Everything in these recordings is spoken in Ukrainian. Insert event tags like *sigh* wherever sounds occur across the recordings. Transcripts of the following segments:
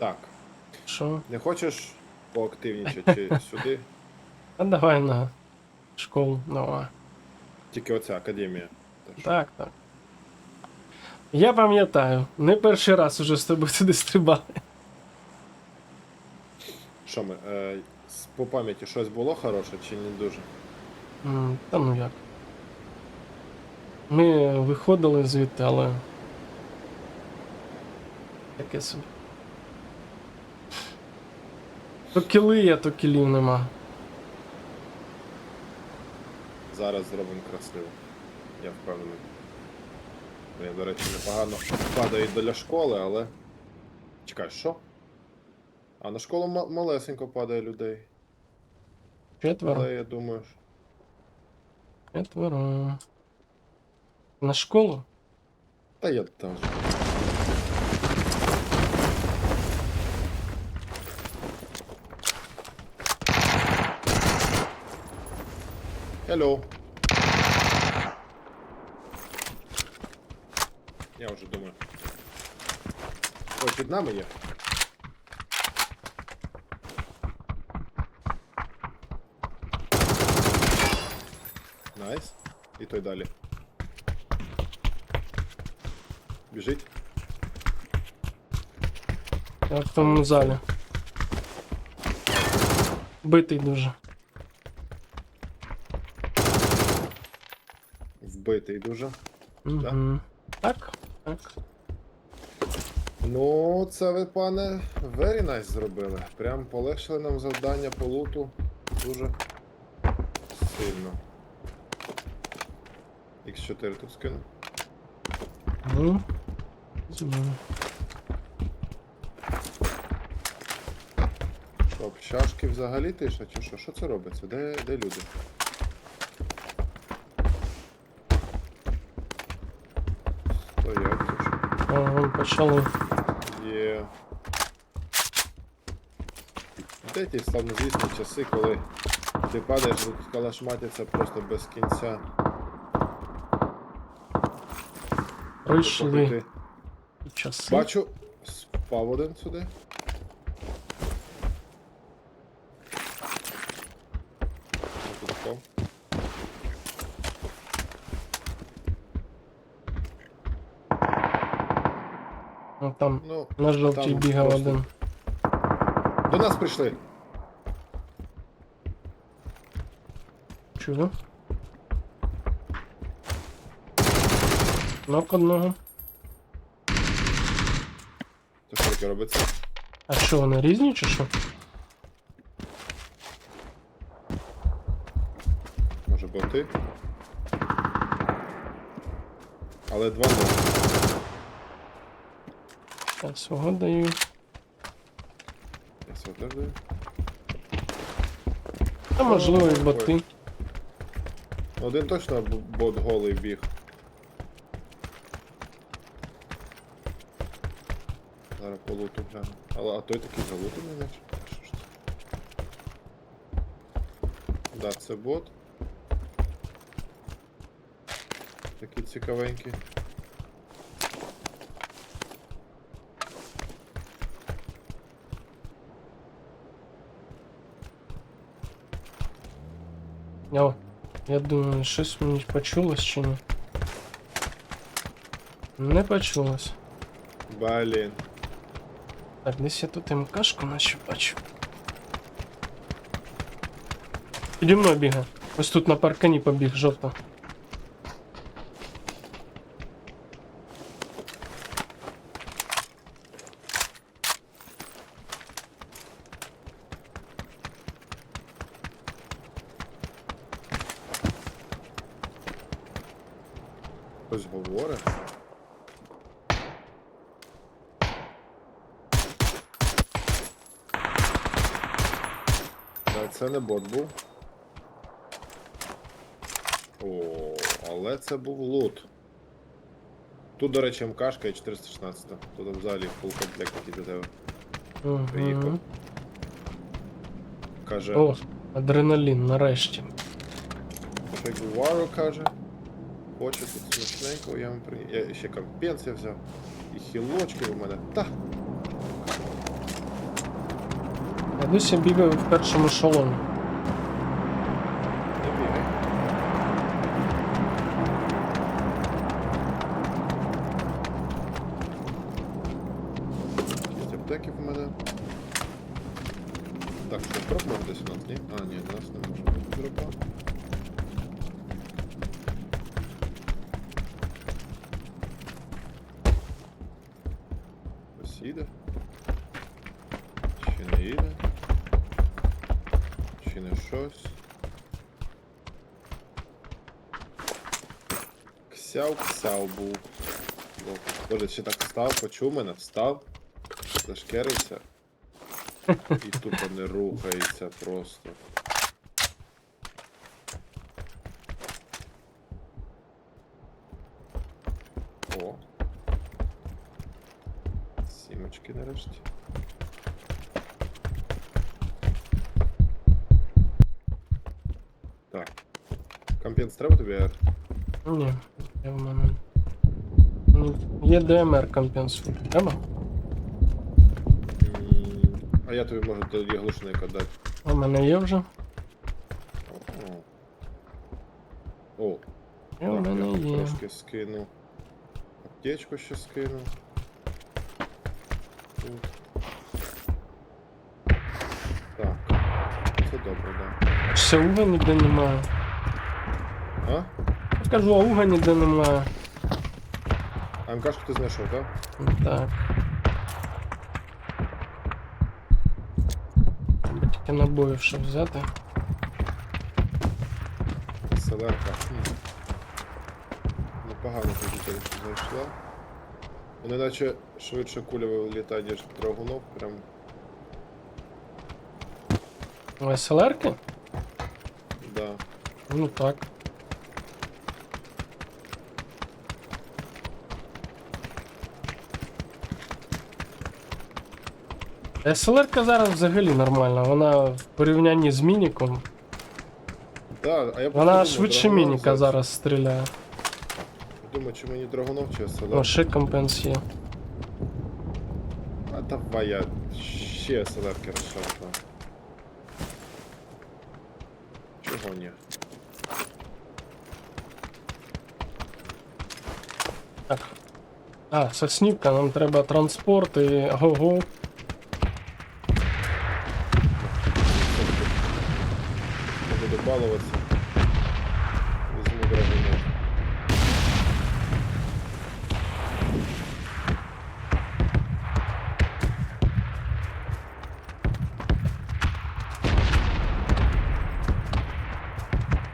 Так, Що? не хочеш поактивнічати *laughs* чи сюди? А давай на школу, давай. Тільки оця академія. Та? Так, так. Я пам'ятаю, не перший раз уже з тобою туди стрибали. Що ми? Е, по пам'яті щось було хороше чи не дуже? М, Та ну як. Ми виходили звідти, але. Таке собі. То кіли є, то кілів нема. Зараз зробимо красиво. Я впевнений. Вони, до речі, непогано падають біля школи, але. Чекай, що? А на школу ма- малесенько падає людей. Четверо. Але я думаю, що. Четверо. На школу? Та я там. же. Hello. Я вже думаю. Ой, під нами є. Найс. І той далі. Біжить. Я в тому залі. Битий дуже. Вбитий дуже. Угу. Так, так. Ну, це ви, пане, very nice зробили. Прям полегшили нам завдання по луту дуже сильно. X4 тут скину. Ну. Зумію. Що, чашки взагалі тиша, чи що? Що це робиться? Де, де люди? Стоять, це що? О, вон почали. Є. Де ті славнозвісні часи, коли ти падаєш, калашматиться просто без кінця. Прийшли ти- часи. Бачу, спав один сюди. Я тут впав. Ну, там Ну, на жовтій там бігав просто- один. до нас прийшли. Чого? Нок одного. Це що таке робиться? А що, вони різні чи що? Може боти? Але два ноги. Я свого даю. Я теж даю. А можливо і боти. Один точно бот голий біг. Зараз по луту гляну. Але а той такий залутаний, ж? Да, це бот. Такий цікавенький. О, я думаю, щось мені почулось чи ні. Не почулось. Блін. Так, десь я тут МКшку наче бачу. Піді мною бігає. Ось тут на паркані побіг жовто. Хтось говорить. Та це був. О, але це був лут. Тут, до речі, МКшка і 416. Тут взагалі фул комплект який до тебе приїхав. Угу. Каже, О, адреналін, нарешті. Фегувару каже. Хоче тут смачненько, я вам приніс. Я ще компенсія взяв. І хілочки у мене. Та. досі бігаю в першому ешелоні. Не бігай. Шість аптеків у мене. Так, що дроп може десь у нас, ні? А, ні, у нас не може бути дропа. Ось їде. Чи не їде? Чи не щось? Ксяв, ксяв був. Боже, ще так встав, почув мене, встав, зашкерився. І тупо не рухається просто. Треба тобі? Ар? Ні, я в мене. Ну, Є ДМР компенсує. Треба? М, А я тобі можу тоді глушника дати. У мене є вже. О. І у так, мене я є. трошки скину. Аптечку ще скину. Тут. Так. Це добре, да. Ще уга ніде немає. Кажу, а уга ніде немає. А ти знайшов, так? Так. Треба тільки набоїв, щоб взяти. селерка. Хм. Непогано тоді знайшла. Вони наче швидше куля вилітає, ніж драгунов, прям. СЛРки? Да. Ну так. СЛРка зараз взагалі нормальна, вона в порівнянні з мініком. Да, а я Вона швидше мініка зараз стріляє. Думаю, чи мені драгунов чи О, селер. ще компенс є. А давай я ще розшарпну. Чого ні? Так. А, соснівка, нам треба транспорт і го-го. Буду балуватися. Візьму.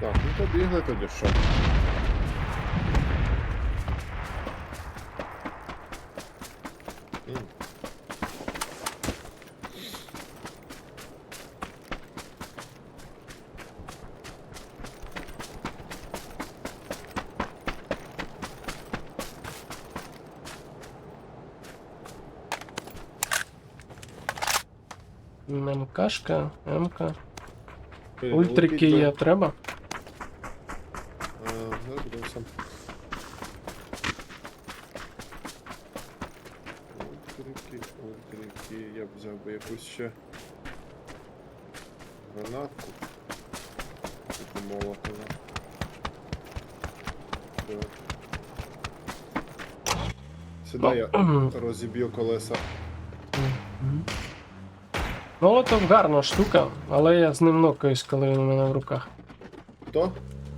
Так, ну побігли тоді що. М. МКшка, МК. Блін, Ультрики є, треба? Зараз будемо сам. Ультрики, ультрики. Я б взяв би якусь ще гранатку. Типу молотова. Сюди я *clears throat* розіб'ю колеса. Мгм. Молотов гарна штука, але я з ним нокаюсь, коли він у мене в руках. Хто?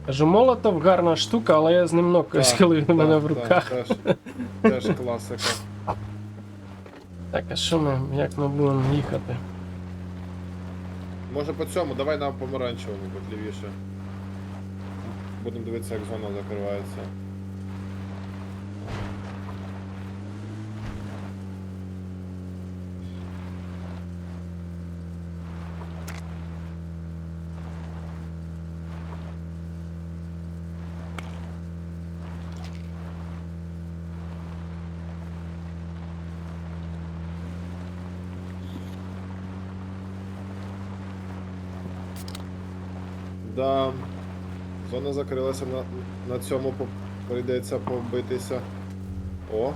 Кажу, молотов гарна штука, але я з ним нокаюсь, коли він у мене в так, руках. Теж, теж класика. Так, а що ми, як ми будемо їхати? Може по цьому, давай на помаранчевому, бо лівіше. Будемо дивитися, як зона закривається. Да. Зона закрилася на на цьому прийдеться побитися. О!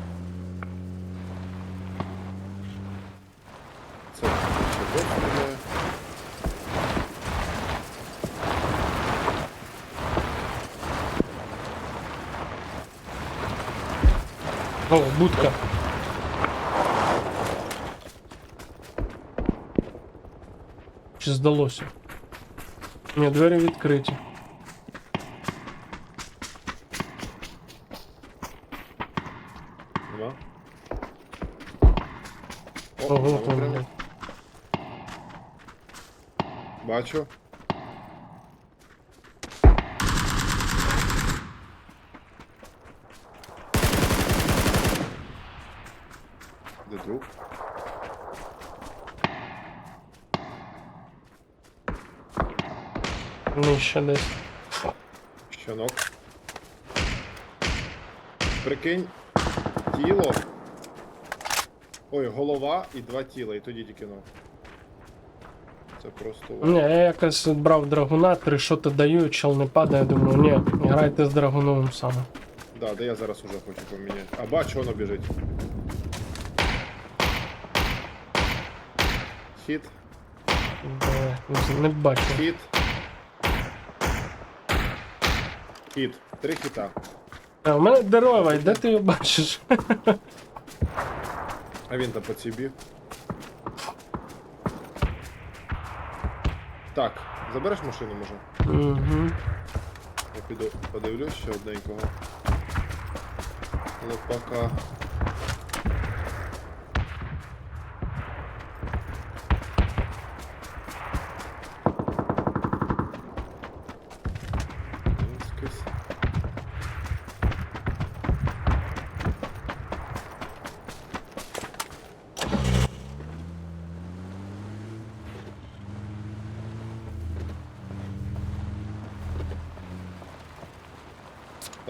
Це буде. О, будка. Чи здалося? Ні, двері відкриті. Два. Ого, там, Бачу. Де друг? Нижче десь. Щонок. Прикинь, тіло. Ой, голова і два тіла, і тоді тільки ног. Це просто. Ні, я якось брав драгуна, три шоти даю, чел не падає, думаю, ні, грайте з драгуновим саме. Да, да я зараз уже хочу поміняти. А бачу, воно біжить. Хіт, не- Не бачу. хіт. Хіт. Три хіта. А, у мене дерева, де ти його бачиш? А він там по цій біг. Так, забереш машину, може? Угу. Я піду подивлюсь ще одненького. Але поки.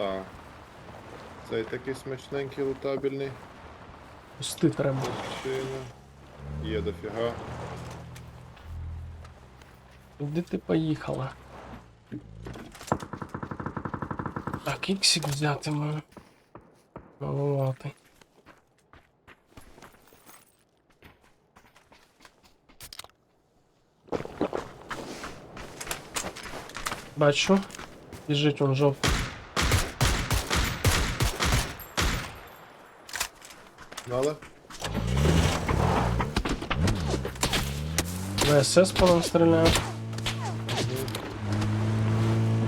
Так. Цей такий смачненький лутабельний. Пусти треба. Мужчина. Є дофіга. Куди ти поїхала? Так, іксик взяти маю. Малувати. Бачу. Біжить он жовтий. Дали? ВСС по нам стріляє.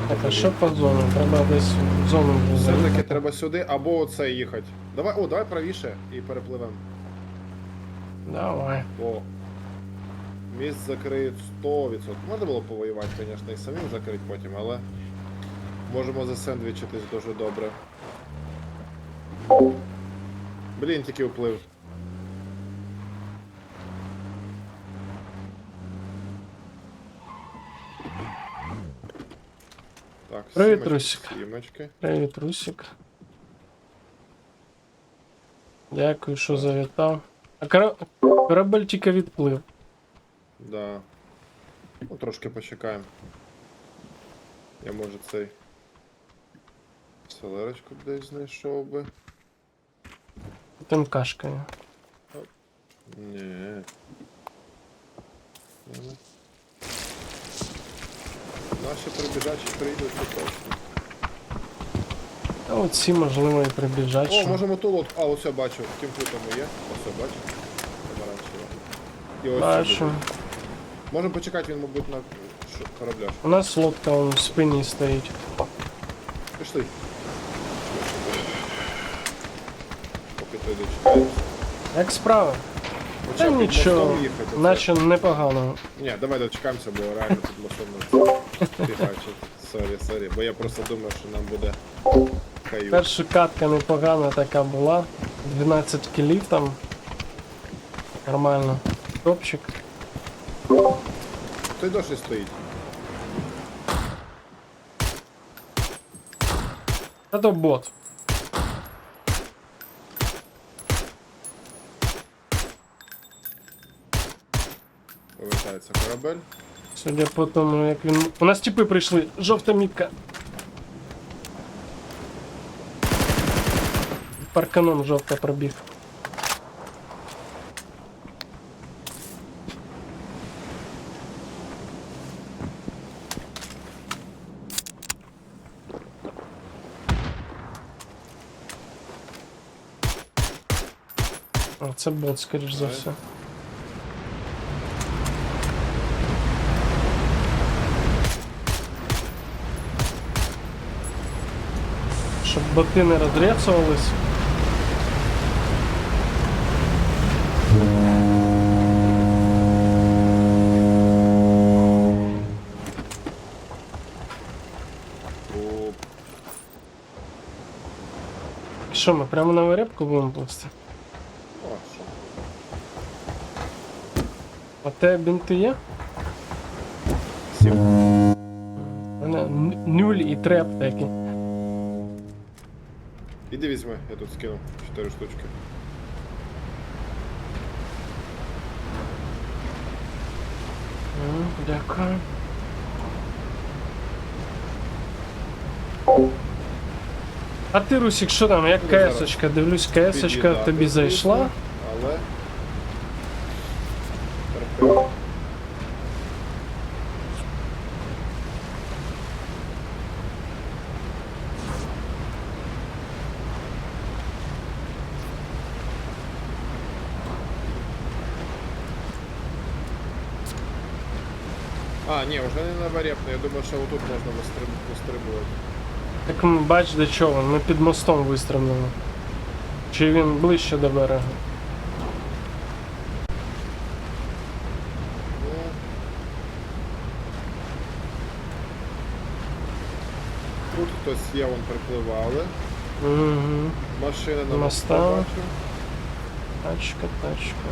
Так, а що по зону? Треба десь в зону Все-таки треба сюди або оце їхати. Давай, о, давай правіше і перепливемо. Давай. Бо міст закриють 100%. Можна було повоювати, звісно, і самим закрити потім, але можемо засендвічитись дуже добре. Блін, тільки вплив. Так, Привіт, сімочки, Русик. Сімочки. Привіт, Русик. Дякую, що завітав. А кора... корабель тільки відплив. Да. Ну, трошки почекаємо. Я може цей. Селерочку десь знайшов би. Тим кашкою. Ні. Наші прибіжачі прийдуть це точно. А от ці, можливо, і прибіжать. О, можемо ту лодку. А, ось я бачу. В кімплютому є. Ось я бачу. Помаранчева. І ось Бачу. сюди. Можемо почекати, він, мабуть, на кораблях. У нас лодка вон в спині стоїть. Пішли. Той. Як справа? Та Хоча б нічого, мостом їхати, це- наче непогано. Ні, давай дочекаємося, бо реально мостом не фігачить. Сорі, сорі. Бо я просто думав, що нам буде каю. Перша катка непогана така була. 12 кілів там. Нормально. Топчик. Той досі стоїть. Та то бот. Повертається корабель. Судя по тому, як він. У нас тіпи прийшли. Жовта мітка. Парканом жовта пробіг. А, це бот, скоріш за Давай. все. Боти не розряцувались. Що, ми прямо на вирябку будемо що? А те бінти є? Сім. Нуль і три аптеки. Іди візьми, я тут скинув 4 штучки. Дякую. А ти, Русік, що там, як зараз. КС-очка? Дивлюсь, КС-очка Під'їдати тобі звісно, зайшла. Але. Ні, вже не на варепно, я думаю, що отут можна вистриб- вистрибувати. Так м, бач до чого, ми під мостом вистрибнули. Чи він ближче до берега? Ну. Тут хтось є, вон припливали. Угу. Машини на Моста. бачу. Тачка, тачка.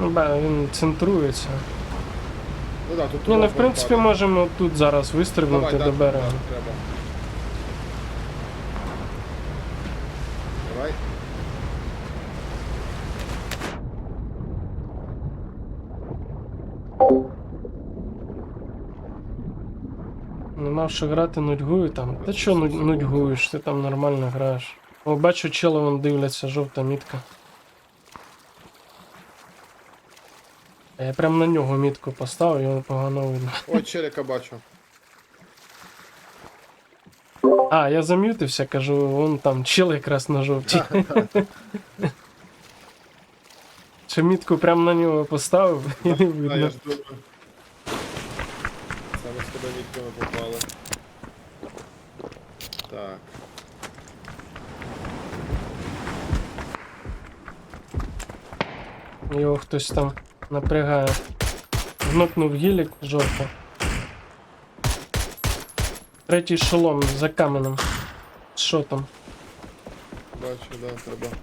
Ну, ба, він центрується. Ну да, тут Ні, ну в принципі можемо тут зараз вистрибнути до берега. да, треба. Давай. Нема в що грати, нудьгую там. Та нудь- нудьгуєш, ти там нормально граєш. О, бачу, чела вон дивляться, жовта мітка. А я прям на нього мітку поставив, його погано видно. Ой, челіка бачу. А, я зам'ютився, кажу, вон там чел якраз на жовтій. Чи мітку прям на нього поставив *laughs* і не А, я видно. ж думаю. Саме з тебе не попали. Так. Його хтось там напрягає. Вмикнув гілік жовто. Третій шолом за каменем. Що там? Бачу, да, треба.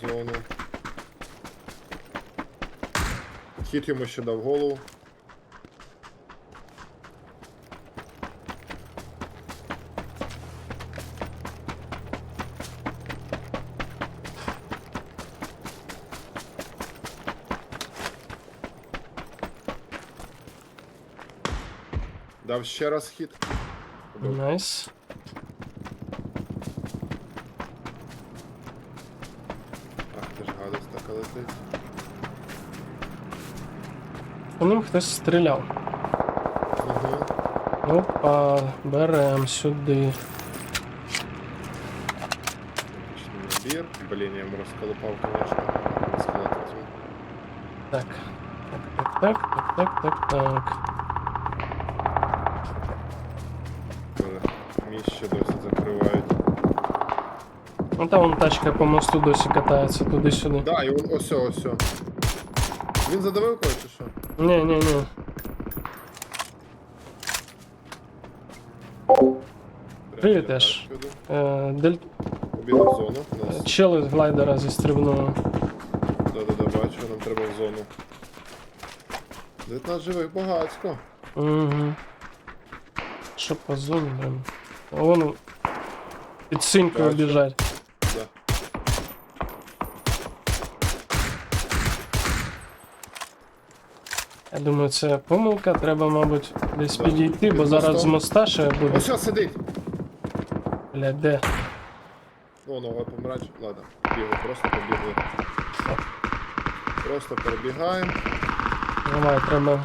Зону. Хід йому ще дав голову. Дав ще раз хід. Найс. Ах, ти ж гадость така летить. По ним хтось стріляв. Угу. Опа, берем сюди. Отличный набір. Блін, я йому розколупав, конечно. Скелет візьму. Так. Так, так, так, так, так, так. Міст ще досі закривають. Ну там вон тачка по мосту досі катається туди-сюди. Да, і он ось, ось. Він задавив когось чи що? Ні, ні, ні. Привіт, Еш. Е, дель... Обіду в зону. Нас. Чели з глайдера зістрибнули. Да-да-да, бачу, нам треба в зону. 19 живих багатько. Угу. Що по зоні, блин. А Вон під синькою Бачу. біжать. Да. Я думаю, це помилка, треба, мабуть, десь Да. підійти, бо зараз з моста ще буде. Ось ось сидить. Блядь, де? О, нога помрач. Ладно, бігли, просто побігли. Просто перебігаємо. Давай, треба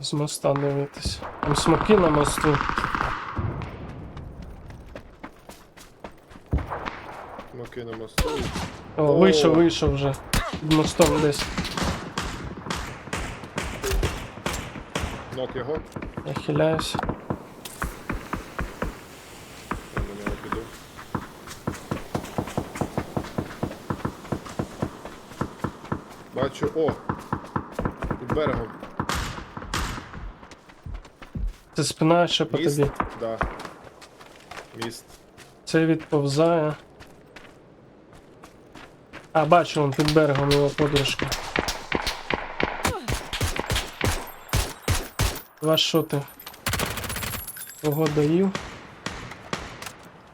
з моста дивитись. Там смоки на мосту. Чуваки на мосту. О, О. вийшов, вийшов вже. Під мостом десь. Нок його. Я хиляюсь. Я на нього піду. Бачу, о! Під берегом. Це спина ще по Міст. тобі. Да. Міст. Це відповзає. А, бачу, он під берегом його подружка. Два шоти. Кого доїв?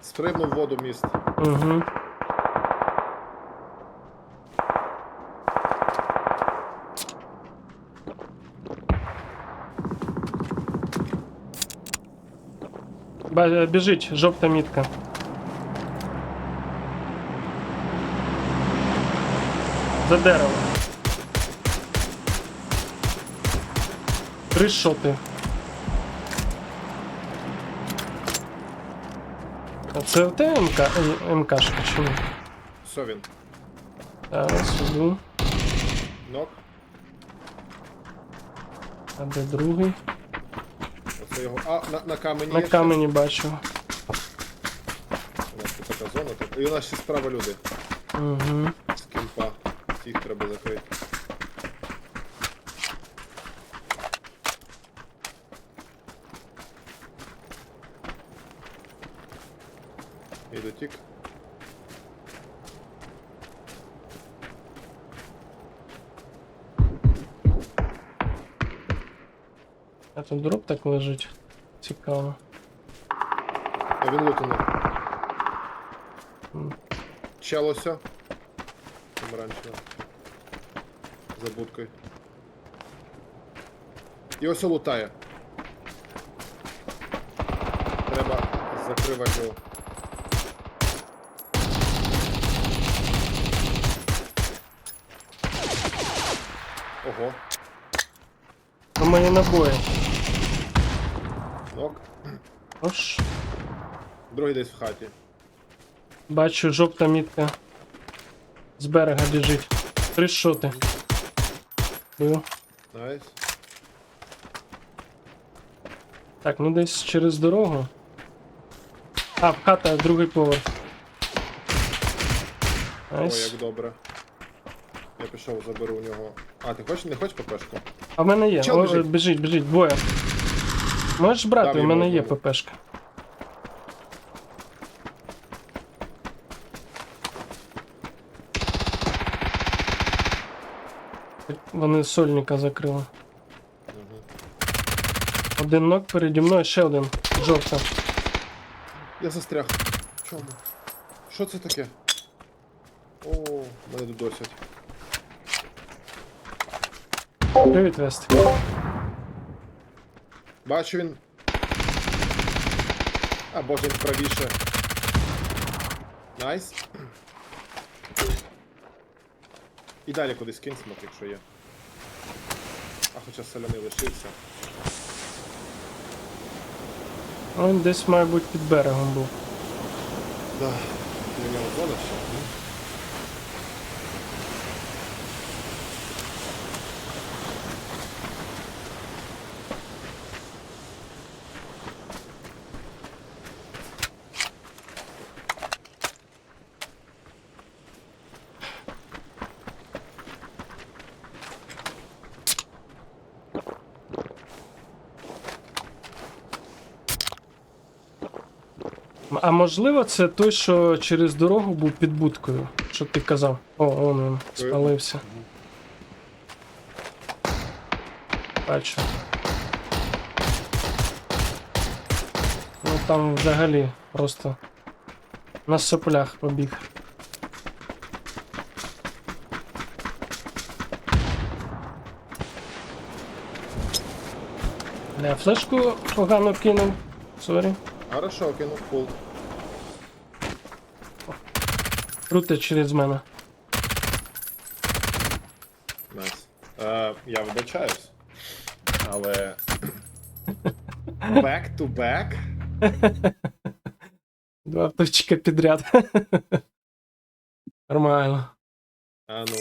Спригнув в воду міст. Угу. Ба- Біжить, жовта мітка. За дерево. Три шоти. А це тебе МК, е, МКшка чи ні? Все він. Зараз. Нок. А де другий? Оце його. А, на, на камені На є камені бачу. У нас тут така зона. Тут. І у нас ще справа люди. Угу. З кемпа. Їх треба закрити. І дотік. А тут дроп так лежить. Цікаво. А він лутанув. М. Челося. Помаранчево. За будкою. І ось лутає. Треба закривати його. Ого, А мої набої. нок. Ош. Другий десь в хаті. Бачу, жовта мітка. З берега біжить. Три шоти. Бив. Найс. Так, ну десь через дорогу. А, в хата, другий поверх. О, як добре. Я пішов, заберу у нього. А, ти хочеш, не хочеш ППшку? А в мене є. Чел О, біжить. біжить, біжить, двоє. Можеш брати, Дам у йому мене є одному. ППшка. Вони сольника закрили. Угу. Один ног переді мною, ще один. Жовта. Я застряг. Чому? Що це таке? О, мене додосять. Привіт, Вест. Бачу він. А, боже, він правіше. Найс. І далі кудись кинь смок, якщо є. А хоча соляний лишився. А Він десь, мабуть, під берегом був. Да. Для нього зона ще. А можливо, це той, що через дорогу був під будкою, що ти казав. О, он він спалився. Бачу. Ну там взагалі просто на соплях побіг. Бля, флешку погано кинув. Сорі. Хорошо, кинув пул. Крутить через мене. Найс. Е, я вибачаюсь. Але. *laughs* Back to back. *laughs* Два точки підряд. *laughs* Нормально. А ну.